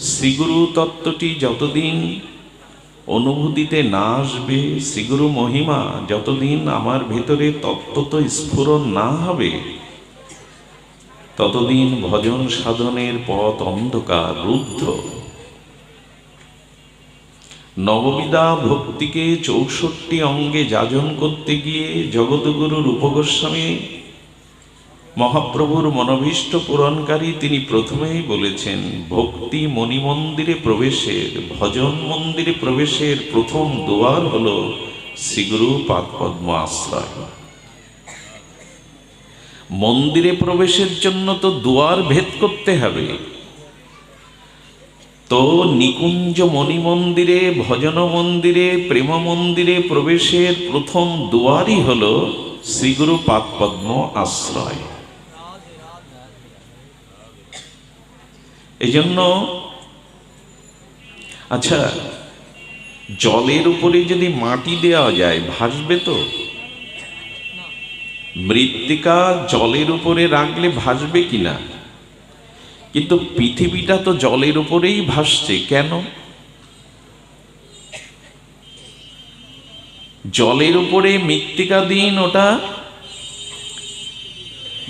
শ্রীগুরু তত্ত্বটি যতদিন অনুভূতিতে না আসবে, শ্রীগুরু মহিমা যতদিন আমার ভেতরে তত্ত্বত স্ফুরণ না হবে, ততদিন ভজন সাধনের পথ অন্ধকার, রুদ্ধ। নববিদা ভক্তিকে চৌষট্টি অঙ্গে যাজন করতে গিয়ে জগৎগুরু রূপগোস্বামী মহাপ্রভুর মনোভীষ্ট পূরণকারী তিনি প্রথমেই বলেছেন, ভক্তি মণিমন্দিরে প্রবেশের, ভজন মন্দিরে প্রবেশের প্রথম দুয়ার হল শ্রীগুরু পাদপদ্ম আশ্রয়। মন্দিরে প্রবেশের জন্য তো দুয়ার ভেদ করতে হবে। তো নিকুঞ্জ মণি মন্দিরে ভজন মন্দিরে, প্রেম মন্দিরে প্রবেশের প্রথম দুয়ারই হল শ্রীগুরু পাদপদ্ম আশ্রয়। এই জন্য আচ্ছা জলের উপরে যদি মাটি দেওয়া যায়, ভাসবে তো? মৃত্তিকা জলের উপরে রাখলে ভাসবে কিনা? কিন্তু পৃথিবীটা তো জলের উপরেই ভাসছে, কেন? জলের উপরে মৃত্তিকা দিন ওটা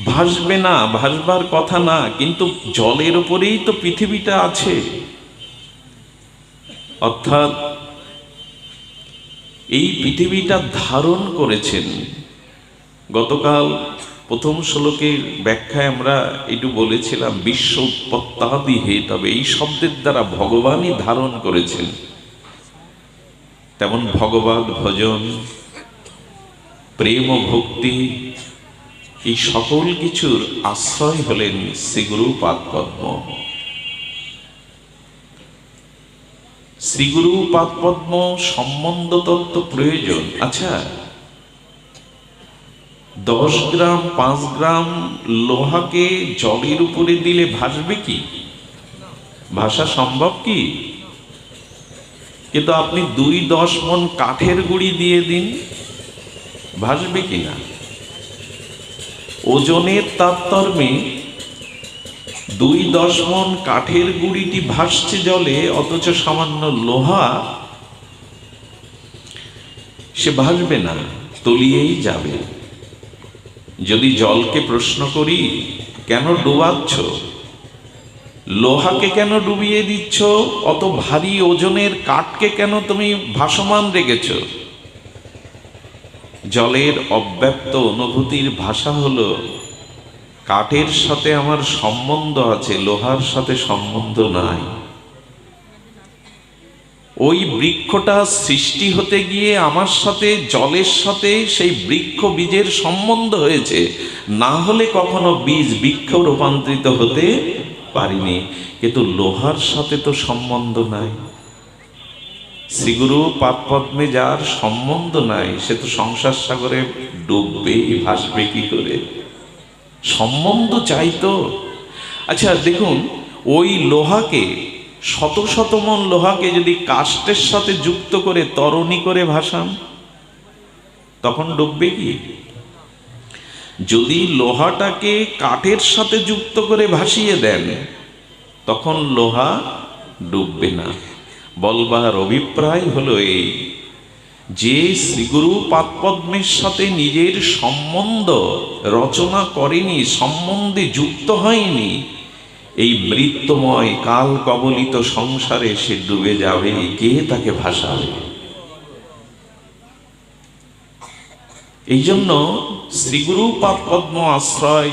ভাসবে না, ভাসবার কথা না, কিন্তু জলের উপরেই তো পৃথিবীটা আছে। অর্থাৎ, এই পৃথিবীটা ধারণ করেছেন। গতকাল প্রথম শ্লোকের ব্যাখ্যায় আমরা একটু বলেছিলাম, বিশ্ব উৎপত্তাদি হে, তবে এই শব্দের দ্বারা ভগবানই ধারণ করেছেন। তেমন ভগবান ভজন, প্রেম ভক্তি এই সকল কিছুর আশ্রয় হলেন শ্রীগুরু পাদপদ্ম শ্রীগুরু পাদপদ্ম সম্বন্ধ তত্ত্ব প্রয়োজন। আচ্ছা দশ গ্রাম, পাঁচ গ্রাম লোহাকে জলের উপরে দিলে ভাসবে কি? ভাষা সম্ভব কি? কিন্তু আপনি দুই দশ মন কাঠের গুঁড়ি দিয়ে দিন, ভাসবে কি না ওজনের তারতম্যে দুই দশ মন কাঠের গুঁড়িটি ভাসছে জলে, অথচ সামান্য লোহা সে ভাসবে না, তলিয়েই যাবে। যদি জলকে প্রশ্ন করি, কেন ডুবাচ্ছ? লোহাকে কেন ডুবিয়ে দিচ্ছ? অত ভারী ওজনের কাঠকে কেন তুমি ভাসমান রেখেছ? জলের অব্যক্ত অনুভূতির ভাষা হলো, কাঠের সাথে আমার সম্বন্ধ আছে, লোহার সাথে সম্বন্ধ নাই। ওই বৃক্ষটা সৃষ্টি হতে গিয়ে আমার সাথে, জলের সাথে সেই বৃক্ষ বীজের সম্বন্ধ হয়েছে। না হলে কখনো বীজ বৃক্ষ রূপান্তরিত হতে পারিনি, কিন্তু লোহার সাথে তো সম্বন্ধ নাই। শ্রীগুরু পাদপদ্মে যার সম্বন্ধ নাই, সে তো সংসার সাগরে ডুববে, ভাসবে কি করে? সম্বন্ধ চাইতো আচ্ছা দেখুন, ওই লোহাকে, শত শত মন লোহাকে যদি কাষ্টের সাথে যুক্ত করে, তরণী করে ভাসান, তখন ডুববে কি? যদি লোহাটাকে কাঠের সাথে যুক্ত করে ভাসিয়ে দেন, তখন লোহা ডুববে না। বলবার অভিপ্রায় হলো এই, যে শ্রীগুরু পাদপদ্মের সাথে নিজের সম্বন্ধ রচনা করেনি, সম্বন্ধে যুক্ত হয়নি, এই মৃত্যুময় কাল কবলিত সংসারে সে ডুবে যাবে, কে তাকে ভাসাবে? এই জন্য শ্রীগুরু পাদপদ্ম আশ্রয়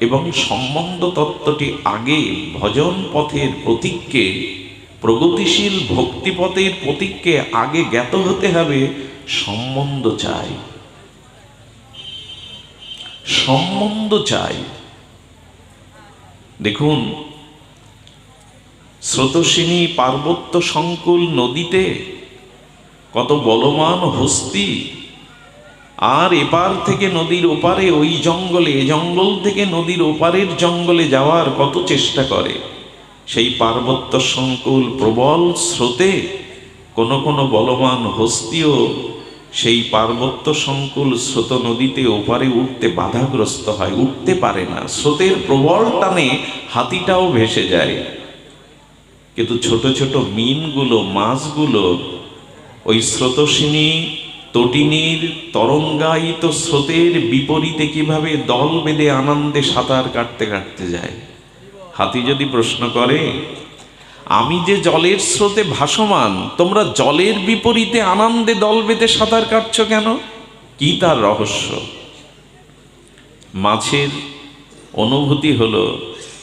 এবং সম্বন্ধ তত্ত্বটি আগে ভজন পথের প্রতীককে প্রগতিশীল ভক্তিপথের প্রতীককে আগে জ্ঞাত হতে হবে সম্বন্ধ চাই। সম্বন্ধ চাই। দেখুন, স্রোতসিনী পার্বত্য সংকুল নদীতে কত বলমান হস্তি, আর এপার থেকে নদীর ওপারে ওই জঙ্গলে, জঙ্গল থেকে নদীর ওপারের জঙ্গলে যাওয়ার কত চেষ্টা করে। সেই পার্বত্য সংকুল প্রবল স্রোতে কোন কোনো বলবান হস্তিও সেই পার্বত্য সংকুল স্রোত নদীতে ওপারে উঠতে বাধাগ্রস্ত হয়, উঠতে পারে না। স্রোতের প্রবল টানে হাতিটাও ভেসে যায়। কিন্তু ছোট ছোট মিনগুলো, মাছগুলো ওই স্রোতসিনী, তটিনীর তরঙ্গায়িত স্রোতের বিপরীতে কীভাবে দল বেঁধে আনন্দে সাঁতার কাটতে কাটতে যায়। হাতি যদি প্রশ্ন করে, আমি যে জলের স্রোতে ভাসমান, তোমরা জলের বিপরীতে আনন্দে দল বেঁধে সাঁতার কাটছ কেন? কি তার রহস্য? মাছের অনুভূতি হলো,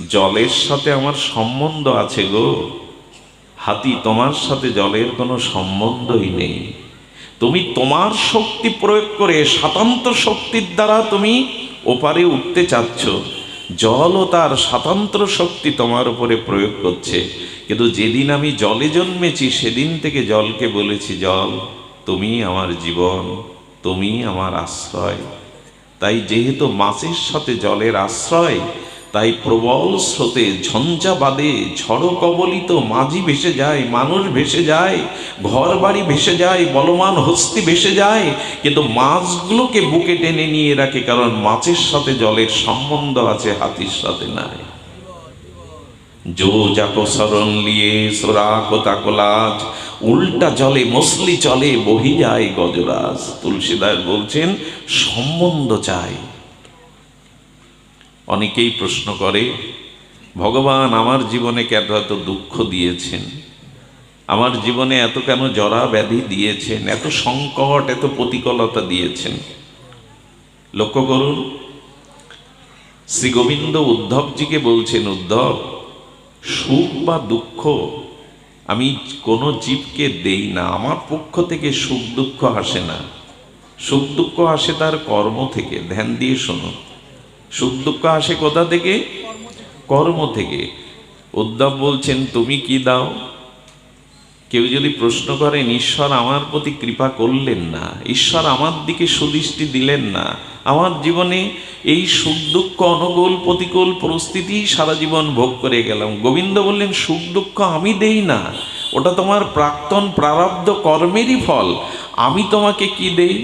জলের সাথে আমার সম্বন্ধ আছে গো। হাতি তোমার সাথে জলের কোনো সম্বন্ধই নেই। তুমি তোমার শক্তি প্রয়োগ করে স্বাতন্ত্র শক্তির দ্বারা তুমি ওপারে উঠতে চাচ্ছ। জলও তার স্বাতন্ত্র শক্তি তোমার উপরে প্রয়োগ করছে। কিন্তু যেদিন আমি জলে জন্মেছি, সেদিন থেকে জলকে বলেছি, জল, তুমি আমার জীবন, তুমি আমার আশ্রয়। তাই যেহেতু মাছের সাথে জলের আশ্রয় তাই প্রবল স্রোতে ঝঞ্ঝা বাদে ঝড় কবলিত মাঝি ভেসে যায়, মানুষ ভেসে যায় ঘর বাড়ি ভেসে যায় বলমান হস্তি ভেসে যায়, কিন্তু মাছগুলোকে বুকে টেনে নিয়ে রাখে কারণ মাছের সাথে জলের সম্বন্ধ আছে, হাতির সাথে নাই। জো যাকো শরণ লিয়ে সোরা কোতাকোলাজ উল্টা জলে মসলি চলে, বহি যায় গজরাজ। তুলসীদাস বলছেন, সম্বন্ধ চাই। অনেকেই প্রশ্ন করে, ভগবান আমার জীবনে কেন এত দুঃখ দিয়েছেন? আমার জীবনে এত কেন জরা ব্যাধি দিয়েছেন? এত সংকট, এত প্রতিকূলতা দিয়েছেন? লক্ষ্য করুন, শ্রী গোবিন্দ উদ্ধবজিকে বলছেন, উদ্ধব, সুখ বা দুঃখ আমি কোনো জীবকে দেই না। আমার পক্ষ থেকে সুখ দুঃখ আসে না। সুখ দুঃখ আসে তার কর্ম থেকে। ধ্যান দিয়ে শোনো সুখ দুঃখ আসে কোথা থেকে? কর্ম থেকে। উদ্ধব বলছেন, তুমি কি দাও? কেউ যদি প্রশ্ন করেন ঈশ্বর আমার প্রতি কৃপা করলেন না, ঈশ্বর আমার দিকে সুদৃষ্টি দিলেন না, আমার জীবনে এই সুখ দুঃখ অনুকূল প্রতিকূল পরিস্থিতি সারা জীবন ভোগ করে গেলাম। গোবিন্দ বললেন, সুখ দুঃখ আমি দেই না, ওটা তোমার প্রাক্তন প্রারব্ধ কর্মেরই ফল। আমি তোমাকে কি দেই?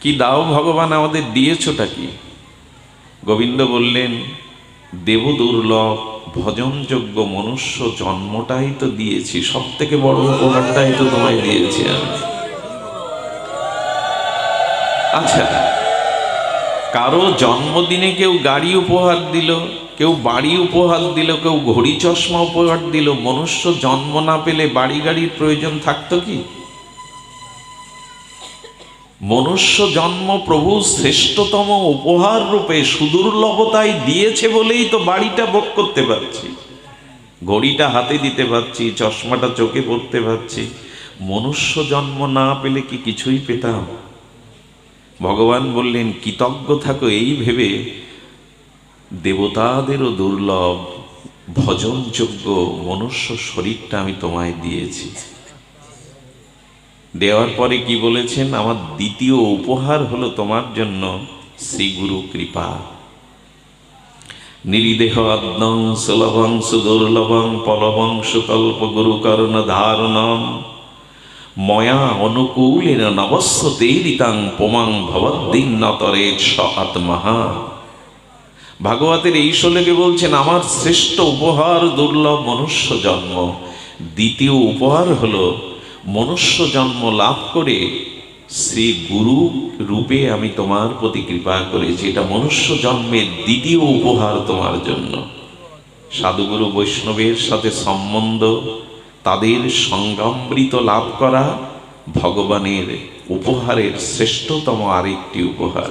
কি দাও ভগবান, আমাদের দিয়েছোটা কি? গোবিন্দ বললেন দেব দুর্লভ ভজনযোগ্য মনুষ্য জন্মটাই তো দিয়েছি সব থেকে বড় উপকারটাই তো তোমায় দিয়েছি আমি। আচ্ছা কারও জন্মদিনে কেউ গাড়ি উপহার দিল, কেউ বাড়ি উপহার দিল, কেউ ঘড়ি চশমা উপহার দিল, মনুষ্য জন্ম না পেলে বাড়ি গাড়ির প্রয়োজন থাকতো কি? মনুষ্য জন্ম প্রভু শ্রেষ্ঠতম উপহার রূপে সুদুর্লভতায় দিয়েছে বলেই তো বাড়িটা ভোগ করতে পারছি। ঘড়িটা হাতে দিতে পারছি, চশমাটা চোখে পড়তে পারছি। মনুষ্য জন্ম না পেলে কি কিছুই পেতাম? ভগবান বললেন, কৃতজ্ঞ থাকো এই ভেবে। দেবতাদেরও দুর্লভ ভজনযোগ্য মনুষ্য শরীরটা আমি তোমায় দিয়েছি। দেওয়ার পরে কি বলেছেন? আমার দ্বিতীয় উপহার হলো তোমার জন্য শ্রীগুরু কৃপা। নিরিদেহ আদ্যং সুলভং সুদুর্লভং পলবং সুকল্প গুরু কর্ণ ধারণম। ময়া অনুকূলেন নবস্বতে রিতাং পোমাং ভবদ্দিন নতরে স আত্মহা। ভাগবতের এই শ্লোকে বলছেন, আমার শ্রেষ্ঠ উপহার দুর্লভ মনুষ্য জন্ম। দ্বিতীয় উপহার হলো মনুষ্য জন্ম লাভ করে শ্রী গুরু রূপে আমি তোমার প্রতি কৃপা করেছি। এটা মনুষ্য জন্মের দ্বিতীয় উপহার তোমার জন্য। সাধুগুরু বৈষ্ণবের সাথে সম্বন্ধ, তাদের সংগামৃত লাভ করা ভগবানের উপহারের শ্রেষ্ঠতম আরেকটি উপহার।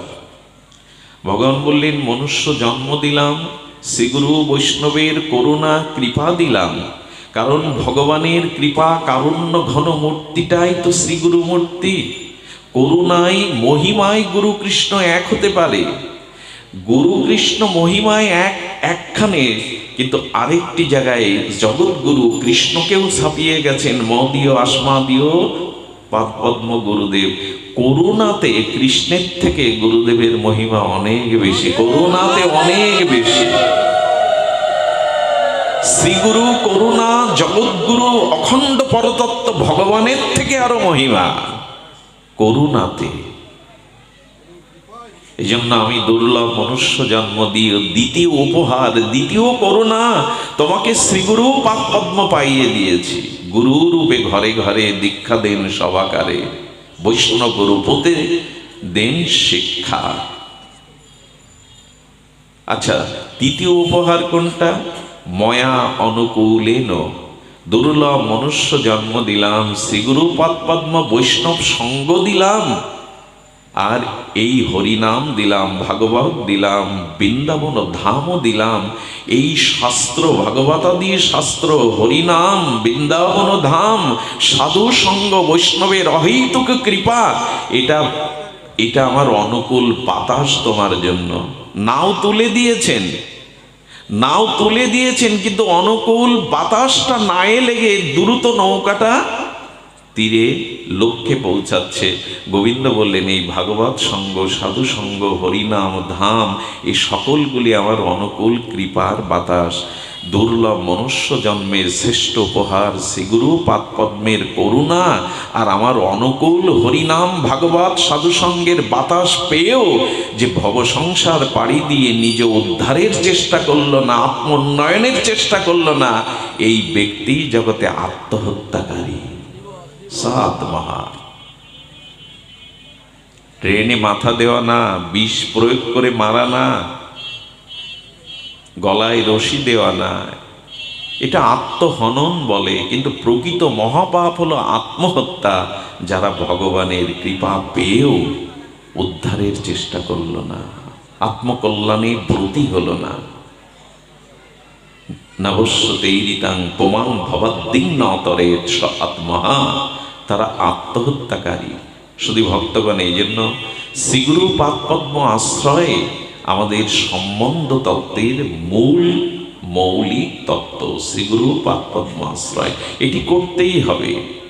ভগবান বললেন, মনুষ্য জন্ম দিলাম শ্রীগুরু বৈষ্ণবের করুণা, কৃপা দিলাম কারণ ভগবানের কৃপা, কারুণ্য ঘন মূর্তিটাই তো শ্রীগুরু মূর্তি করুণায় মহিমায় গুরু কৃষ্ণ এক হতে পারে। গুরু কৃষ্ণ মহিমায় এক, একখানে। কিন্তু আরেকটি জায়গায় জগৎগুরু কৃষ্ণকেও ছাপিয়ে গেছেন। মদীয়, আসমাদীয় পদ্ম, গুরুদেব। করুণাতে কৃষ্ণের থেকে গুরুদেবের মহিমা অনেক বেশি। করুণাতে অনেক বেশি। শ্রীগুরু, করুণা জগৎগুরু অখণ্ড পরতত্ত্ব ভগবানের থেকে আরও মহিমা। করুণাতে। এই জন্য আমি দুর্লভ মনুষ্য জন্ম দিয়ে দ্বিতীয় উপহার, দ্বিতীয় করুণা তোমাকে শ্রীগুরু পাক পদ্ম পাইয়ে দিয়েছি। গুরু রূপে ঘরে ঘরে দীক্ষা দেন সভাকারে বৈষ্ণব রূপতে দেন শিক্ষা। আচ্ছা তৃতীয় উপহার কোনটা? ময়া অনুকূলেন, দুর্লভ মনুষ্য জন্ম দিলাম, শ্রীগুরু পাদ পদ্ম বৈষ্ণব সঙ্গ দিলাম, আর এই হরিনাম দিলাম, ভাগবত দিলাম, বৃন্দাবন ধামও দিলাম, এই শাস্ত্র ভাগবতাদি শাস্ত্র হরিনাম, বৃন্দাবন ধাম, সাধু সঙ্গ বৈষ্ণবের অহৈতুক কৃপা, এটা এটা আমার অনুকূল বাতাস তোমার জন্য। নাও তুলে দিয়েছেন। নাও তুলে দিয়েছেন, কিন্তু অনুকূল বাতাসটা নায়ে লেগে দ্রুত নৌকাটা তীরে লক্ষ্যে পৌঁছাচ্ছে। গোবিন্দ বললেন, এই ভাগবত সঙ্গ, সাধু সঙ্গ, হরিনাম, ধাম, এই সকলগুলি আমার অনুকূল কৃপার বাতাস। দুর্লভ মনুষ্য জন্মের শ্রেষ্ঠ উপহার শ্রীগুরু পাদপদ্মের করুণা আর আমার অনুকূল হরিনাম ভাগবত সাধুসঙ্গের বাতাস পেয়েও যে ভব সংসার পাড়ি দিয়ে নিজ উদ্ধারের চেষ্টা করল না, আত্মোন্নয়নের চেষ্টা করল না, এই ব্যক্তি জগতে আত্মহত্যাকারী। সাত মহা। ট্রেনে মাথা দেওয়া না, বিষ প্রয়োগ করে মারা না গলায় রশি দেওয়া না এটা আত্মহনন বলে, কিন্তু প্রকৃত মহাপাপ হলো আত্মহত্যা। যারা ভগবানের কৃপা পেয়েও উদ্ধারের চেষ্টা করল না, আত্মকল্যাণে ব্রতী হলো না। নবস্যতেইরিতাং প্রমাণ ভবাদ্দিং নতরে আত্মহা। তারা আত্মহত্যাকারী। শুধু ভক্তগণ, এই জন্য শ্রীগুরু পাদপদ্ম আশ্রয়ে আমাদের সম্বন্ধ তত্ত্বের মূল মৌলিক তত্ত্ব শ্রীগুরু পাদপদ্ম আশ্রয়। এটি করতেই হবে।